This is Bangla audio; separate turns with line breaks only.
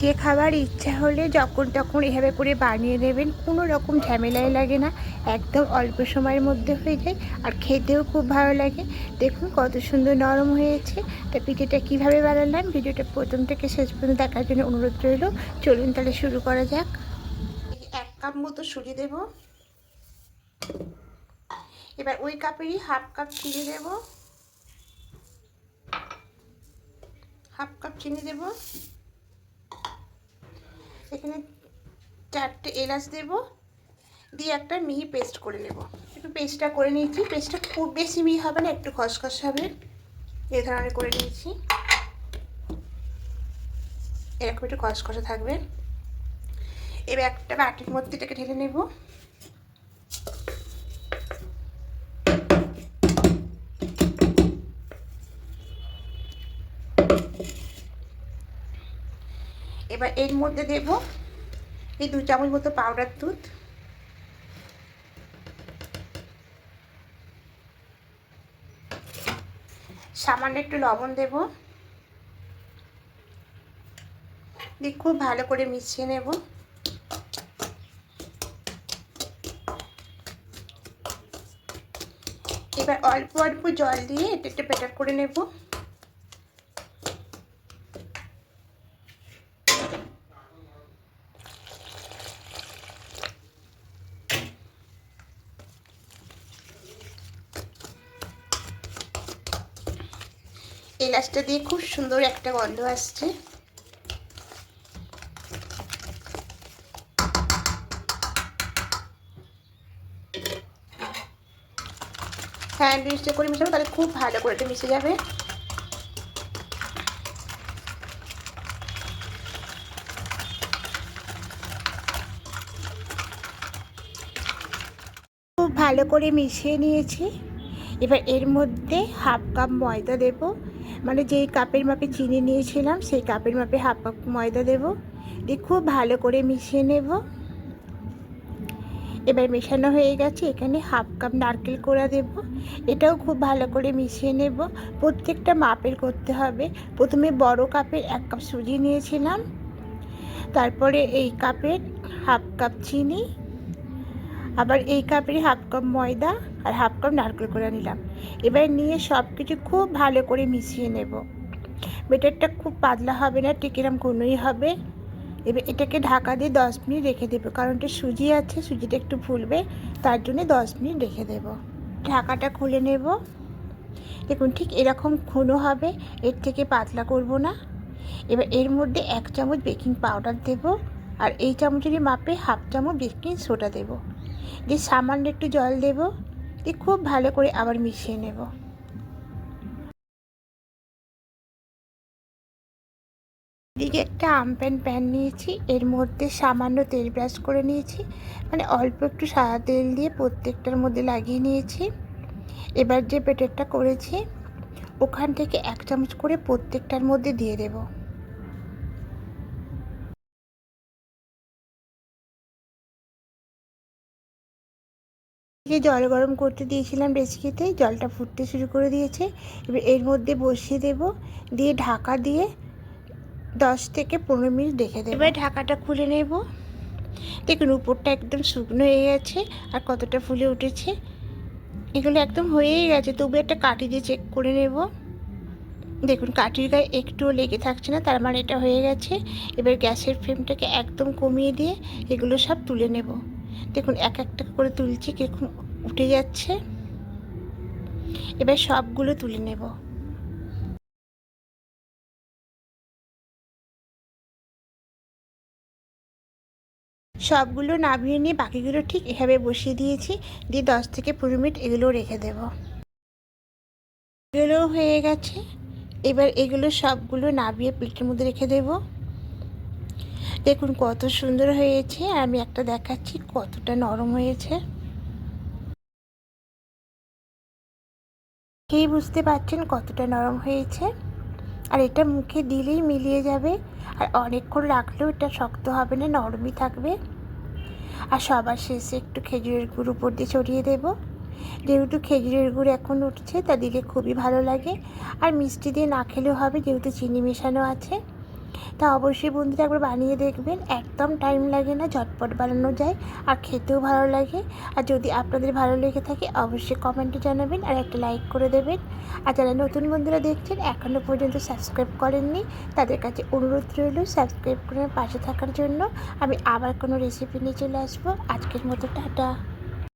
যে খাবার ইচ্ছা হলে যখন তখন এভাবে করে বানিয়ে নেবেন কোনো রকম ঝামেলাই লাগে না। একদম অল্প সময়ের মধ্যে হয়ে যায়। আর খেতেও খুব ভালো লাগে। দেখুন কত সুন্দর নরম হয়েছে। তা পিঠেটা কীভাবে বানালাম? ভিডিওটা প্রথম থেকে শেষ পর্যন্ত দেখার জন্য অনুরোধ রইল। চলুন তাহলে শুরু করা যাক। এক কাপ মতো সুজি দেব। এবার ওই কাপেরই হাফ কাপ চিনি দেব। হাফ কাপ চিনি দেবো। এখানে চারটে এলাচ দেব, দিয়ে একটা মিহি পেস্ট করে নেব। একটু পেস্টটা করে নিয়েছি। পেস্টটা খুব বেশি মিহি হবে না, একটু খসখস হবে। এ ধরনের করে নিয়েছি। এরকম একটু খসখসে থাকবে। এবার একটা বাটির মধ্যে এটাকে ঢেলে নেব। এবার এর মধ্যে দেব এই দু চামচ মতো পাউডার দুধ। সামান্য একটু লবণ দেব। দিয়ে খুব ভালো করে মিশিয়ে নেব। এবার অল্প অল্প জল দিয়ে এটা একটু বেটার করে নেব। এলাচটা দিয়ে খুব সুন্দর একটা গন্ধ আসছে। স্যান্ডউইচটা করে মিশাবো, তাহলে খুব ভালো করে এটা মিশে যাবে। খুব ভালো করে মিশিয়ে নিয়েছি। এবার এর মধ্যে হাফ কাপ ময়দা দেব। মানে যেই কাপের মাপে চিনি নিয়েছিলাম, সেই কাপের মাপে হাফ কাপ ময়দা দেব। দিয়ে খুব ভালো করে মিশিয়ে নেব। এবার মেশানো হয়ে গেছে, এখানে হাফ কাপ নারকেল কোড়া দেব। এটাও খুব ভালো করে মিশিয়ে নেব। প্রত্যেকটা মাপের করতে হবে। প্রথমে বড় কাপের এক কাপ সুজি নিয়েছিলাম। তারপরে এই কাপের হাফ কাপ চিনি। আবার এই কাপের হাফ কাপ ময়দা আর হাফ কাপ নারকেল করে নিলাম। এবার নিয়ে সব কিছু খুব ভালো করে মিশিয়ে নেব। বেটারটা খুব পাতলা হবে না, ঠিক এরম কোনোই হবে। এবার এটাকে ঢাকা দিয়ে দশ মিনিট রেখে দেবো, কারণ এটা সুজি আছে, সুজিটা একটু ফুলবে, তার জন্য দশ মিনিট রেখে দেব। ঢাকাটা খুলে নেব। দেখুন ঠিক এরকম ঘন হবে, এর থেকে পাতলা করব না। এবার এর মধ্যে এক চামচ বেকিং পাউডার দেব, আর এই চামচেরই মাপে হাফ চামচ বেকিং সোডা দেব। দিয়ে সামান্য একটু জল দেব দিয়ে খুব ভালো করে আবার মিশিয়ে নেব। এদিকে একটা আমপ্যান প্যান নিয়েছি। এর মধ্যে সামান্য তেল ব্রাশ করে নিয়েছি। মানে অল্প একটু সাদা তেল দিয়ে প্রত্যেকটার মধ্যে লাগিয়ে নিয়েছি। এবার যে পেটেরটা করেছি, ওখান থেকে এক চামচ করে প্রত্যেকটার মধ্যে দিয়ে দেবো। যে জল গরম করতে দিয়েছিলাম ডেচকিতে জলটা ফুটতে শুরু করে দিয়েছে। এবার এর মধ্যে বসিয়ে দেব, দিয়ে ঢাকা দিয়ে দশ থেকে পনেরো মিনিট দেখে দেবো। এবার ঢাকাটা খুলে নেব। দেখুন, উপরটা একদম শুকনো হয়ে গেছে আর কতটা ফুলে উঠেছে। এগুলো একদম হয়েই গেছে, তবু একটা কাঠি দিয়ে চেক করে নেব। দেখুন, কাঠির গায়ে একটুও লেগে থাকছে না, তার মানে এটা হয়ে গেছে। এবার গ্যাসের ফ্লেমটাকে একদম কমিয়ে দিয়ে এগুলো সব তুলে নেব। দেখুন, এক একটা করে তুলছি, কীরকম উঠে যাচ্ছে। এবার সবগুলো তুলে নেব। সবগুলো নামিয়ে নিয়ে বাকিগুলো ঠিক এভাবে বসিয়ে দিয়েছি, দিয়ে দশ থেকে পনেরো মিনিট এগুলো রেখে দেব। এগুলো হয়ে গেছে। এবার এগুলো সবগুলো নামিয়ে প্লেটের মধ্যে রেখে দেবো। দেখুন কত সুন্দর হয়েছে, আমি একটা দেখাচ্ছি কতটা নরম হয়েছে। কেই বুঝতে পারছেন কতটা নরম হয়েছে? আর এটা মুখে দিলেই মিলিয়ে যাবে, আর অনেকক্ষণ রাখলেও এটা শক্ত হবে না, নরমই থাকবে। আর সবার শেষে একটু খেজুরের গুড় উপর দিয়ে ছড়িয়ে দেব। যেহেতু খেজুরের গুড় এখন উঠছে, তা দিলে খুবই ভালো লাগে। আর মিষ্টি দিয়ে না খেলেও হবে, যেহেতু চিনি মেশানো আছে। তা অবশ্যই বন্ধুরা একবার বানিয়ে দেখবেন। একদম টাইম লাগে না, ঝটপট বানানো যায়, আর খেতেও ভালো লাগে। আর যদি আপনাদের ভালো লেগে থাকে, অবশ্যই কমেন্টে জানাবেন আর একটা লাইক করে দেবেন। আর যারা নতুন বন্ধুরা দেখছেন এখনও পর্যন্ত সাবস্ক্রাইব করেননি, তাদের কাছে অনুরোধ রইল সাবস্ক্রাইব করে পাশে থাকার জন্য। আমি আবার কোনো রেসিপি নিয়ে চলে আসব। আজকের মতো টাটা।